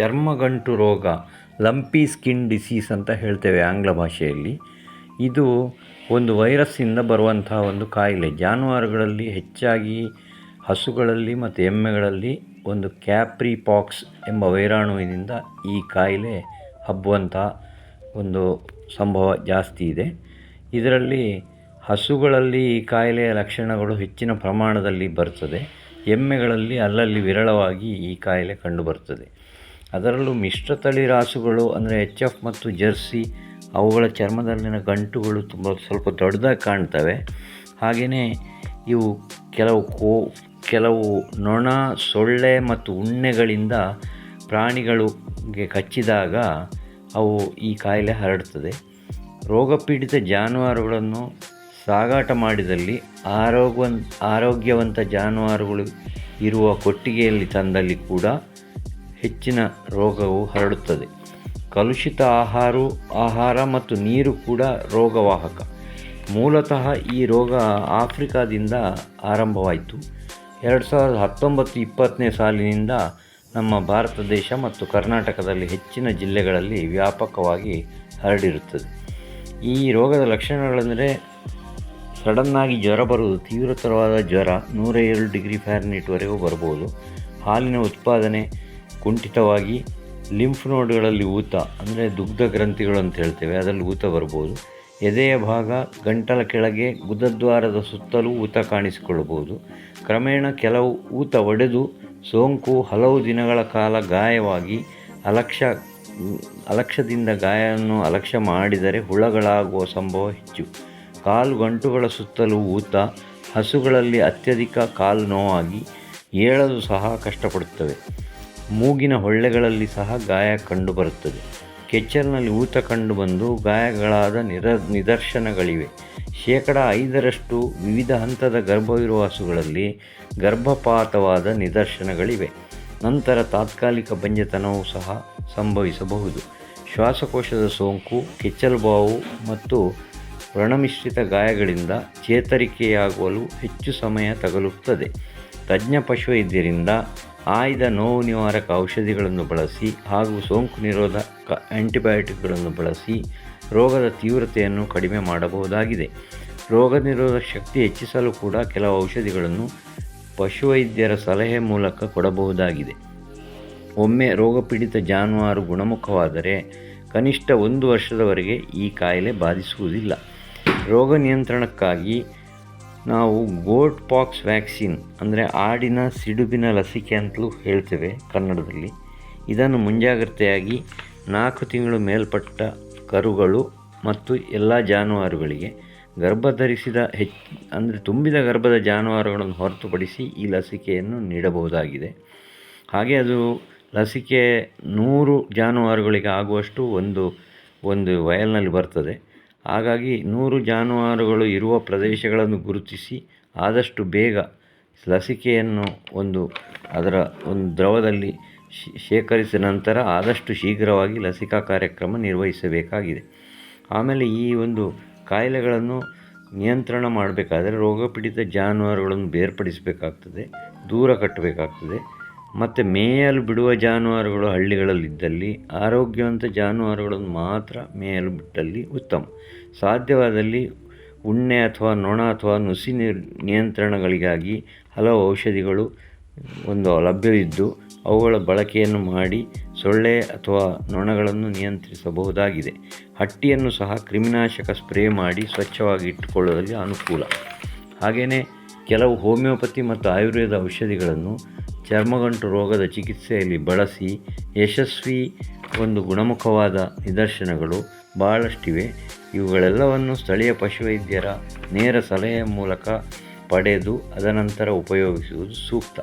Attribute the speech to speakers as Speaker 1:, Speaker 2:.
Speaker 1: ಚರ್ಮಗಂಟು ರೋಗ, lumpy skin disease ಅಂತ ಹೇಳ್ತೇವೆ ಆಂಗ್ಲ ಭಾಷೆಯಲ್ಲಿ. ಇದು ಒಂದು ವೈರಸ್ಸಿಂದ ಬರುವಂತಹ ಒಂದು ಕಾಯಿಲೆ. ಜಾನುವಾರುಗಳಲ್ಲಿ ಹೆಚ್ಚಾಗಿ ಹಸುಗಳಲ್ಲಿ ಮತ್ತು ಎಮ್ಮೆಗಳಲ್ಲಿ ಒಂದು ಕ್ಯಾಪ್ರಿ ಪಾಕ್ಸ್ ಎಂಬ ವೈರಾಣುವಿನಿಂದ ಈ ಕಾಯಿಲೆ ಹಬ್ಬುವಂಥ ಒಂದು ಸಂಭವ ಜಾಸ್ತಿ ಇದೆ. ಇದರಲ್ಲಿ ಹಸುಗಳಲ್ಲಿ ಈ ಕಾಯಿಲೆಯ ಲಕ್ಷಣಗಳು ಹೆಚ್ಚಿನ ಪ್ರಮಾಣದಲ್ಲಿ ಬರ್ತದೆ. ಎಮ್ಮೆಗಳಲ್ಲಿ ಅಲ್ಲಲ್ಲಿ ವಿರಳವಾಗಿ ಈ ಕಾಯಿಲೆ ಕಂಡುಬರ್ತದೆ. ಅದರಲ್ಲೂ ಮಿಶ್ರತಳಿ ರಾಸುಗಳು ಅಂದರೆ ಎಚ್ ಎಫ್ ಮತ್ತು ಜರ್ಸಿ ಅವುಗಳ ಚರ್ಮದಲ್ಲಿನ ಗಂಟುಗಳು ತುಂಬ ಸ್ವಲ್ಪ ದೊಡ್ಡದಾಗಿ ಕಾಣ್ತವೆ. ಹಾಗೆಯೇ ಇವು ಕೆಲವು ಕೋ, ಕೆಲವು ನೊಣ, ಸೊಳ್ಳೆ ಮತ್ತು ಉಣ್ಣೆಗಳಿಂದ ಪ್ರಾಣಿಗಳಿಗೆ ಕಚ್ಚಿದಾಗ ಅವು ಈ ಕಾಯಿಲೆ ಹರಡ್ತದೆ. ರೋಗಪೀಡಿತ ಜಾನುವಾರುಗಳನ್ನು ಸಾಗಾಟ ಮಾಡಿದಲ್ಲಿ ಆರೋಗ್ಯವಂತ ಆರೋಗ್ಯವಂತ ಜಾನುವಾರುಗಳು ಇರುವ ಕೊಟ್ಟಿಗೆಯಲ್ಲಿ ತಂದಲ್ಲಿ ಕೂಡ ಹೆಚ್ಚಿನ ರೋಗವು ಹರಡುತ್ತದೆ. ಕಲುಷಿತ ಆಹಾರ ಆಹಾರ ಮತ್ತು ನೀರು ಕೂಡ ರೋಗವಾಹಕ. ಮೂಲತಃ ಈ ರೋಗ ಆಫ್ರಿಕಾದಿಂದ ಆರಂಭವಾಯಿತು. ಎರಡು ಸಾವಿರದ ಹತ್ತೊಂಬತ್ತು ಇಪ್ಪತ್ತನೇ ಸಾಲಿನಿಂದ ನಮ್ಮ ಭಾರತ ದೇಶ ಮತ್ತು ಕರ್ನಾಟಕದಲ್ಲಿ ಹೆಚ್ಚಿನ ಜಿಲ್ಲೆಗಳಲ್ಲಿ ವ್ಯಾಪಕವಾಗಿ ಹರಡಿರುತ್ತದೆ. ಈ ರೋಗದ ಲಕ್ಷಣಗಳೆಂದರೆ ಸಡನ್ನಾಗಿ ಜ್ವರ ಬರುವುದು, ತೀವ್ರತರವಾದ ಜ್ವರ, ನೂರ ಏಳು ಡಿಗ್ರಿ ಫ್ಯಾರನೇಟ್ವರೆಗೂ ಬರ್ಬೋದು ಹಾಲಿನ ಉತ್ಪಾದನೆ ಕುಂಠಿತವಾಗಿ ಲಿಂಫ್ ನೋಡ್ಗಳಲ್ಲಿ ಊತ, ಅಂದರೆ ದುಗ್ಧ ಗ್ರಂಥಿಗಳು ಅಂತ ಹೇಳ್ತೇವೆ, ಅದರಲ್ಲಿ ಊತ ಬರ್ಬೋದು. ಎದೆಯ ಭಾಗ ಗಂಟಲ ಕೆಳಗೆ ಗುದದ್ವಾರದ ಸುತ್ತಲೂ ಊತ ಕಾಣಿಸಿಕೊಳ್ಳಬಹುದು. ಕ್ರಮೇಣ ಕೆಲವು ಊತ ಒಡೆದು ಸೋಂಕು ಹಲವು ದಿನಗಳ ಕಾಲ ಗಾಯವಾಗಿ ಅಲಕ್ಷ್ಯ ಅಲಕ್ಷ್ಯದಿಂದ ಗಾಯವನ್ನು ಅಲಕ್ಷ್ಯ ಮಾಡಿದರೆ ಹುಳಗಳಾಗುವ ಸಂಭವ ಹೆಚ್ಚು. ಕಾಲು ಗಂಟುಗಳ ಸುತ್ತಲೂ ಊತ ಹಸುಗಳಲ್ಲಿ ಅತ್ಯಧಿಕ ಕಾಲು ನೋವಾಗಿ ಏಳಲು ಸಹ ಕಷ್ಟಪಡುತ್ತವೆ. ಮೂಗಿನ ಹೊಳ್ಳೆಗಳಲ್ಲಿ ಸಹ ಗಾಯ ಕಂಡುಬರುತ್ತದೆ. ಕೆಚ್ಚಲಿನಲ್ಲಿ ಊತ ಕಂಡುಬಂದು ಗಾಯಗಳಾದ ನಿರ, ನಿದರ್ಶನಗಳಿವೆ. ಶೇಕಡ ಐದರಷ್ಟು ವಿವಿಧ ಹಂತದ ಗರ್ಭವಿರುವ ಹಸುಗಳಲ್ಲಿ ಗರ್ಭಪಾತವಾದ ನಿದರ್ಶನಗಳಿವೆ. ನಂತರ ತಾತ್ಕಾಲಿಕ ಬಂಜೆತನವೂ ಸಹ ಸಂಭವಿಸಬಹುದು. ಶ್ವಾಸಕೋಶದ ಸೋಂಕು ಕೆಚ್ಚಲುಬಾವು ಮತ್ತು ವ್ರಣಮಿಶ್ರಿತ ಗಾಯಗಳಿಂದ ಚೇತರಿಕೆಯಾಗಲು ಹೆಚ್ಚು ಸಮಯ ತಗಲುತ್ತದೆ. ತಜ್ಞ ಪಶುವೈದ್ಯರಿಂದ ಆಯ್ದ ನೋವು ನಿವಾರಕ ಔಷಧಿಗಳನ್ನು ಬಳಸಿ ಹಾಗೂ ಸೋಂಕು ನಿರೋಧಕ ಆ್ಯಂಟಿಬಯೋಟಿಕ್ಗಳನ್ನು ಬಳಸಿ ರೋಗದ ತೀವ್ರತೆಯನ್ನು ಕಡಿಮೆ ಮಾಡಬಹುದಾಗಿದೆ. ರೋಗ ನಿರೋಧಕ ಶಕ್ತಿ ಹೆಚ್ಚಿಸಲು ಕೂಡ ಕೆಲವು ಔಷಧಿಗಳನ್ನು ಪಶುವೈದ್ಯರ ಸಲಹೆ ಮೂಲಕ ಕೊಡಬಹುದಾಗಿದೆ. ಒಮ್ಮೆ ರೋಗಪೀಡಿತ ಜಾನುವಾರು ಗುಣಮುಖವಾದರೆ ಕನಿಷ್ಠ ಒಂದು ವರ್ಷದವರೆಗೆ ಈ ಕಾಯಿಲೆ ಬಾಧಿಸುವುದಿಲ್ಲ. ರೋಗ ನಿಯಂತ್ರಣಕ್ಕಾಗಿ ನಾವು ಗೋಟ್ ಪಾಕ್ಸ್ ವ್ಯಾಕ್ಸಿನ್, ಅಂದರೆ ಆಡಿನ ಸಿಡುಬಿನ ಲಸಿಕೆ ಅಂತಲೂ ಹೇಳ್ತೇವೆ ಕನ್ನಡದಲ್ಲಿ. ಇದನ್ನು ಮುಂಜಾಗ್ರತೆಯಾಗಿ ನಾಲ್ಕು ತಿಂಗಳು ಮೇಲ್ಪಟ್ಟ ಕರುಗಳು ಮತ್ತು ಎಲ್ಲ ಜಾನುವಾರುಗಳಿಗೆ ಗರ್ಭಧರಿಸಿದ ಹೆಚ್ಚು ಅಂದರೆ ತುಂಬಿದ ಗರ್ಭದ ಜಾನುವಾರುಗಳನ್ನು ಹೊರತುಪಡಿಸಿ ಈ ಲಸಿಕೆಯನ್ನು ನೀಡಬಹುದಾಗಿದೆ. ಹಾಗೆ ಅದು ಲಸಿಕೆ ನೂರು ಜಾನುವಾರುಗಳಿಗೆ ಆಗುವಷ್ಟು ಒಂದು ಒಂದು ವಯಲ್ನಲ್ಲಿ ಬರ್ತದೆ. ಹಾಗಾಗಿ ನೂರು ಜಾನುವಾರುಗಳು ಇರುವ ಪ್ರದೇಶಗಳನ್ನು ಗುರುತಿಸಿ ಆದಷ್ಟು ಬೇಗ ಲಸಿಕೆಯನ್ನು ಒಂದು ಅದರ ಒಂದು ದ್ರವದಲ್ಲಿ ಶೇಖರಿಸಿದ ನಂತರ ಆದಷ್ಟು ಶೀಘ್ರವಾಗಿ ಲಸಿಕಾ ಕಾರ್ಯಕ್ರಮ ನಿರ್ವಹಿಸಬೇಕಾಗಿದೆ. ಆಮೇಲೆ ಈ ಒಂದು ಕಾಯಿಲೆಗಳನ್ನು ನಿಯಂತ್ರಣ ಮಾಡಬೇಕಾದರೆ ರೋಗಪೀಡಿತ ಜಾನುವಾರುಗಳನ್ನು ಬೇರ್ಪಡಿಸಬೇಕಾಗ್ತದೆ, ದೂರ ಕಟ್ಟಬೇಕಾಗ್ತದೆ. ಮತ್ತು ಮೇಯಲು ಬಿಡುವ ಜಾನುವಾರುಗಳು ಹಳ್ಳಿಗಳಲ್ಲಿದ್ದಲ್ಲಿ ಆರೋಗ್ಯವಂತ ಜಾನುವಾರುಗಳನ್ನು ಮಾತ್ರ ಮೇಯಲು ಬಿಟ್ಟಲ್ಲಿ ಉತ್ತಮ. ಸಾಧ್ಯವಾದಲ್ಲಿ ಉಣ್ಣೆ ಅಥವಾ ನೊಣ ಅಥವಾ ನುಸಿ ನಿಯಂತ್ರಣಗಳಿಗಾಗಿ ಹಲವು ಔಷಧಿಗಳು ಒಂದು ಲಭ್ಯವಿದ್ದು ಅವುಗಳ ಬಳಕೆಯನ್ನು ಮಾಡಿ ಸೊಳ್ಳೆ ಅಥವಾ ನೊಣಗಳನ್ನು ನಿಯಂತ್ರಿಸಬಹುದಾಗಿದೆ. ಹಟ್ಟಿಯನ್ನು ಸಹ ಕ್ರಿಮಿನಾಶಕ ಸ್ಪ್ರೇ ಮಾಡಿ ಸ್ವಚ್ಛವಾಗಿ ಇಟ್ಟುಕೊಳ್ಳುವಲ್ಲಿ ಅನುಕೂಲ. ಹಾಗೆಯೇ ಕೆಲವು ಹೋಮಿಯೋಪತಿ ಮತ್ತು ಆಯುರ್ವೇದ ಔಷಧಿಗಳನ್ನು ಚರ್ಮಗಂಟು ರೋಗದ ಚಿಕಿತ್ಸೆಯಲ್ಲಿ ಬಳಸಿ ಯಶಸ್ವಿ ಒಂದು ಗುಣಮುಖವಾದ ನಿದರ್ಶನಗಳು ಬಹಳಷ್ಟಿವೆ. ಇವುಗಳೆಲ್ಲವನ್ನು ಸ್ಥಳೀಯ ಪಶುವೈದ್ಯರ ನೇರ ಸಲಹೆಯ ಮೂಲಕ ಪಡೆದು ಅದನಂತರ ಉಪಯೋಗಿಸುವುದು ಸೂಕ್ತ.